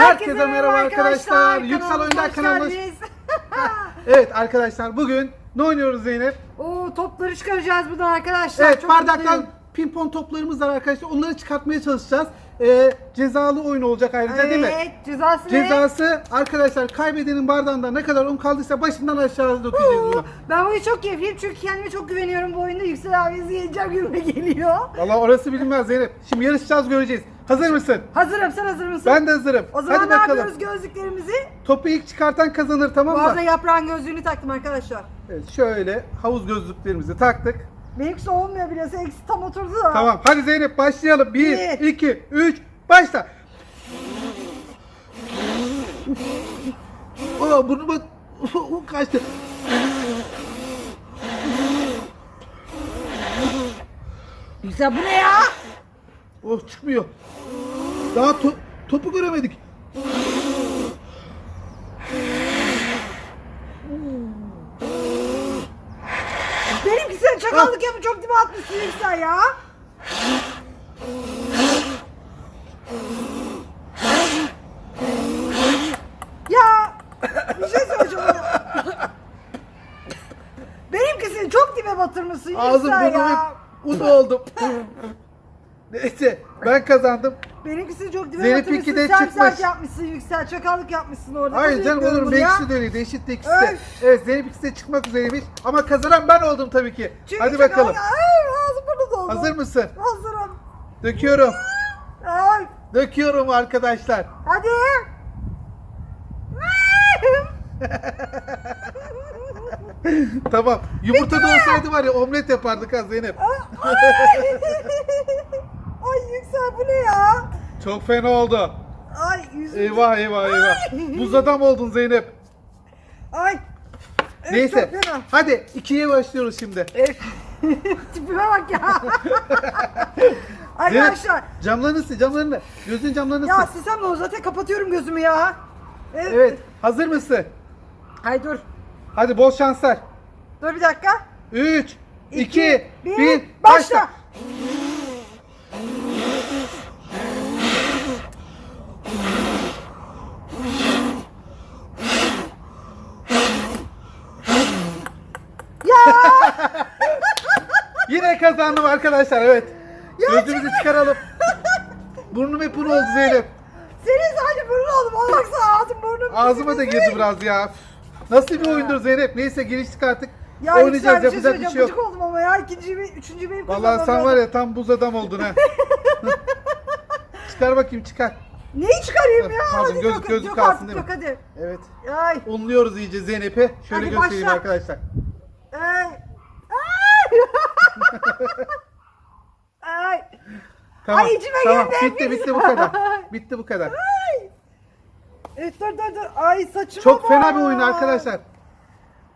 Herkese merhaba arkadaşlar. Yüksel Kanalımıza Oyunlar hoş kanalına-. Evet arkadaşlar bugün ne oynuyoruz Zeynep? Oo topları çıkaracağız buradan arkadaşlar. Evet Çok bardaktan pimpon toplarımız var arkadaşlar. Onları çıkartmaya çalışacağız. Ee, cezalı oyun olacak ayrıca değil mi? Evet cezası ne? Cezası arkadaşlar kaybedenin bardağında ne kadar un kaldıysa başından aşağı dökeceğiz bunu. Ben bugün çok keyifliyim çünkü kendime çok güveniyorum bu oyunda. Yüksel abinizi yeneceğim gibi geliyor. Valla orası bilinmez Zeynep. Şimdi yarışacağız göreceğiz. Hazır mısın? Hazırım sen hazır mısın? Ben de hazırım. O zaman Hadi ne bakalım. yapıyoruz gözlüklerimizi? Topu ilk çıkartan kazanır tamam Bu mı? arada yaprağın gözlüğünü taktım arkadaşlar. Evet, şöyle havuz gözlüklerimizi taktık. Benimkisi olmuyor biraz eksi tam oturdu da. Tamam hadi Zeynep başlayalım. 1, Bir. 2, 3 başla. Aa burnuma un kaçtı. Yüksel bu ne ya? Oh çıkmıyor. Daha to- topu göremedik. Benimkisi de çakallık yapıp çok dibe atmışsın Yüksel ya. Ya bir şey söyleyeceğim. Benimkisini çok dibe batırmışsın Ağzım burnum ya. hep un oldum. Neyse ben kazandım. Benimkisini çok iki de Sert çıkmış. sert yapmışsın Yüksel. Çakallık yapmışsın orada. Hayır Nasıl canım olur bunu ya? ikisi de öyleydi eşit de ikisi de. Öf. Evet Zeynep ikisi de çıkmak üzereymiş. Ama kazanan ben oldum tabii ki. Çünkü Hadi çakallık- bakalım. Ay, ağzım burnu doldu. Hazır mısın? Hazırım. Döküyorum. Ay, Döküyorum arkadaşlar. hadi. Tamam. Yumurta da olsaydı var ya omlet yapardık ha Zeynep. Ay. Yüksel bu ne ya? Çok fena oldu. Ay yüzüm. Eyvah eyvah eyvah. Buz adam oldun Zeynep. Ay. Evet, Neyse. çok fena. Hadi ikiye başlıyoruz şimdi. Tipime bak ya. Arkadaşlar. camlarını sil camlarını. Gözün camlarını Ya sil. silsem ne olur zaten kapatıyorum gözümü ya. Evet. Evet. Hazır mısın? Hay dur. Hadi bol şanslar. Dur bir dakika. 3, 2, İki, 1, bir, başla. başla. Ya Yine kazandım arkadaşlar evet. Ya Gözümüzü çıkaralım. Burnum hep un oldu Zeynep. senin sadece burnun oldu. Bana baksana ağzım burnum. Ağzıma da girdi biraz ya. Nasıl bir oyundur Zeynep? Neyse geliştik artık. Ya Oynayacağız Yüksel, şey yapacak bir şey yok. Oldum ama ya. İkinci üçüncü benim Vallahi sen var ya tam buz adam oldun ha. çıkar bakayım çıkar. Neyi çıkarayım ya? Pardon, Hadi göz- yok, gözlük yok kalsın artık, değil mi? yok hadi. Evet. Ay. Unluyoruz iyice Zeynep'e. Şöyle Hadi göstereyim başla. arkadaşlar. Ay. Tamam. Ay, içime tamam. girdi Bitti bitti bu kadar. Bitti bu kadar. Ay. Evet dur dur dur. Ay saçıma Çok bak. fena bir oyun arkadaşlar.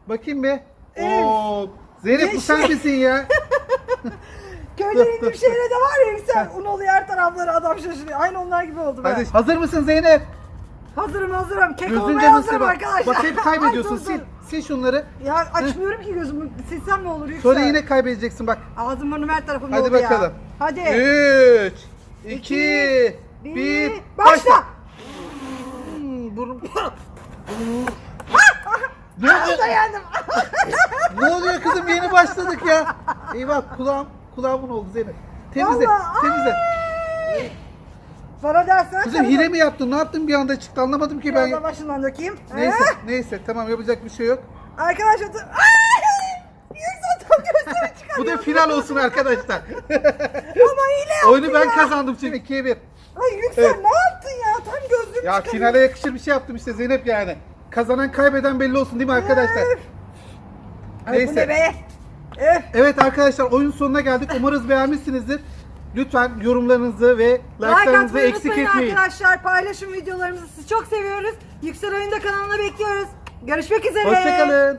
Bakayım bir. Evet. Oo. Zeynep bu sen misin ya? Köylerin bir şeyle de var ya Yüksel. Un oluyor her tarafları adam şaşırıyor. Aynı onlar gibi oldu ben. Hadi hazır mısın Zeynep? Hazırım hazırım. Kek Gözün olmaya canı hazırım bak. arkadaşlar. Bak hep kaybediyorsun. Ay, dur, sil, dur. Sil şunları. Ya açmıyorum ki gözümü. Silsem ne olur Yüksel. Sonra yine kaybedeceksin bak. Ağzım burnum her tarafımda Hadi oldu ya. bakalım. Hadi. 3 2 İki, 1 bir, başla. Hmm, burnum. Ne ne, Dayandım. ne oluyor kızım? Yeni başladık ya. Eyvah kulağım kulağımın oldu Zeynep. Temizle, Vallahi, temizle. ay. Bana dersen. Kızım hile mi yaptın? Ne yaptın bir anda çıktı anlamadım ki Biraz da ben. başından dökeyim. Neyse, Eh, neyse tamam yapacak bir şey yok. Arkadaşlar. Ay! Yüksel tam gözlerimi çıkarıyor. Bu da final olsun arkadaşlar. Ama hile yaptın Oyunu ben ya. kazandım çünkü 2'ye 1. Ay Yüksel Evet. ne yaptın ya? Tam gözlüğümü Ya çıkarıyor. finale yakışır bir şey yaptım işte Zeynep yani. Kazanan kaybeden belli olsun değil mi arkadaşlar? Öf. Ay, Neyse. Bu ne be? Eh. Evet arkadaşlar oyun sonuna geldik. Umarız beğenmişsinizdir. Lütfen yorumlarınızı ve Like like'larınızı atmayı eksik etmeyin. arkadaşlar. Paylaşın videolarımızı. Sizi çok seviyoruz. Yüksel Oyunda kanalına bekliyoruz. Görüşmek üzere. Hoşçakalın.